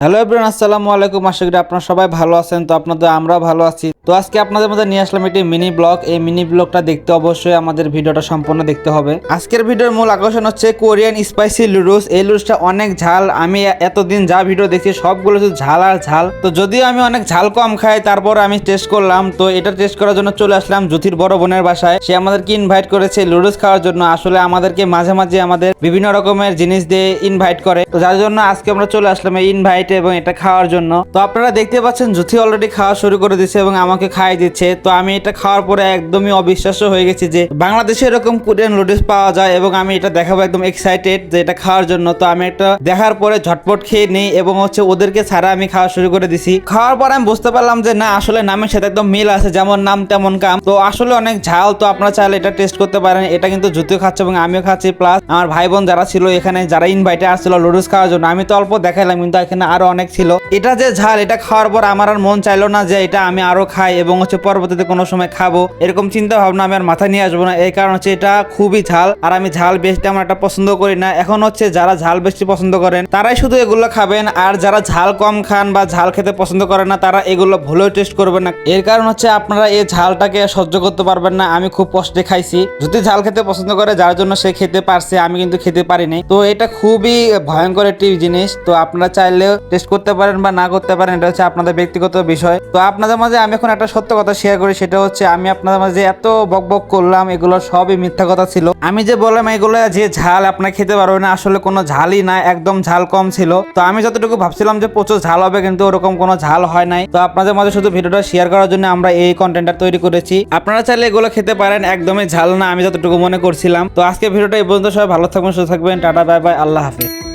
Hello everyone, আসসালামু আলাইকুম। আশা করি আপনারা সবাই ভালো আছেন। তো আপনাদের আমরা ভালো আছি। তো আজকে আপনাদের মধ্যে নিয়ে আসলাম একটি মিনি ব্লগ এই মিনি ব্লগটা দেখতে অবশ্যই আমাদের ভিডিওটা সম্পূর্ণ দেখতে হবে। আজকের ভিডিওর মূল আকর্ষণ হচ্ছে কোরিয়ান স্পাইসি লুডুস এই লুডুসটা অনেক ঝাল। আমি এতদিন যা ভিডিও দেখছি সবগুলো শুধু ঝাল আর ঝাল। তো যদিও আমি অনেক ঝাল কম খাই, তারপর আমি টেস্ট করলাম। তো এটা টেস্ট করার জন্য চলে আসলাম জ্যোতির বড় বোনের বাসায়। সে আমাদেরকে ইনভাইট করেছে লুডুস খাওয়ার জন্য। আসলে আমাদেরকে মাঝে মাঝে আমাদের বিভিন্ন রকমের জিনিস দিয়ে ইনভাইট করে। তো যার জন্য আজকে আমরা চলে আসলাম এই ইনভাইট এবং এটা খাওয়ার জন্য। তো আপনারা দেখতে পাচ্ছেন জ্যোতি অলরেডি খাওয়া শুরু করে দিচ্ছে এবং আমাকে খাইয়ে দিচ্ছে, তো আমি এটা খাওয়ার পরে একদমই অবিশ্বাস্য হয়ে গেছি যে বাংলাদেশে এরকম কোরিয়ান লুডুস পাওয়া যায় এবং আমি এটা দেখাবো একদম এক্সাইটেড যে এটা খাওয়ার জন্য। তো আমি একটা দেখার পরে ঝটপট খেয়ে নিই এবং হচ্ছে ওদেরকে ছাড়া আমি খাওয়া শুরু করে দিছি। খাওয়ার পর আমি বুঝতে পারলাম যে না, আসলে নামের সাথে একদম মিল আছে, যেমন নাম তেমন কাম। তো আসলে অনেক ঝাল, তো আপনারা চাইলে এটা টেস্ট করতে পারেন। এটা কিন্তু জুতিও খাচ্ছে এবং আমিও খাচ্ছি। প্লাস আমার ভাই বোন যারা ছিল এখানে, যারা ইনভাইটে আসছিল লুডুস খাওয়ার জন্য, আমি তো অল্প দেখাইলাম, কিন্তু এখানে আরও অনেক ছিল। এটা যে ঝাল, এটা খাওয়ার পর আমার আর মন চাইলো না যে এটা আমি আরও খাই। এবং হচ্ছে পরবর্তীতে কোনো সময় খাব, এরকম চিন্তা ভাবনা আমি আর মাথায় নিয়ে আসব না। এই কারণ হচ্ছে এটা খুবই ঝাল, আর আমি ঝাল বেশি আমার একটা পছন্দ করি না। এখন হচ্ছে যারা ঝাল বেশি পছন্দ করেন, তারাই শুধু এগুলো খাবেন, আর যারা ঝাল কম খান বা ঝাল খেতে পছন্দ করেন না, তারা এগুলো ভুলেও টেস্ট করবেন না। এর কারণ হচ্ছে আপনারা এই ঝালটাকে সহ্য করতে পারবেন না, আমি খুব কষ্টে খাইছি। যদি ঝাল খেতে পছন্দ করে, যার জন্য সে খেতে পারছে, আমি কিন্তু খেতে পারিনি। তো এটা খুবই ভয়ঙ্কর একটি জিনিস, তো আপনারা চাইলেও টেস্ট করতে পারেন বা না করতে পারেন, এটা হচ্ছে আপনাদের ব্যক্তিগত বিষয়। তো আপনাদের মাঝে আমি এখন একটা সত্য কথা শেয়ার করি, সেটা হচ্ছে আমি আপনাদের মাঝে এত বক বক করলাম, এগুলো সবই মিথ্যা কথা ছিল। আমি যে বললাম এগুলো যে ঝাল, আপনার খেতে পারবে না, আসলে কোনো ঝালই না, একদম ঝাল কম ছিল। তো আমি যতটুকু ভাবছিলাম যে প্রচুর ঝাল হবে, কিন্তু ওরকম কোনো ঝাল হয় নাই। তো আপনাদের মাঝে শুধু ভিডিওটা শেয়ার করার জন্য আমরা এই কন্টেন্টটা তৈরি করেছি। আপনারা চাইলে এগুলো খেতে পারেন, একদমই ঝাল না, আমি যতটুকু মনে করছিলাম। তো আজকে ভিডিওটা এই পর্যন্ত, সবাই ভালো থাকবেন, সুস্থ থাকবেন, টাটা বাই বাই আল্লাহ হাফিজ।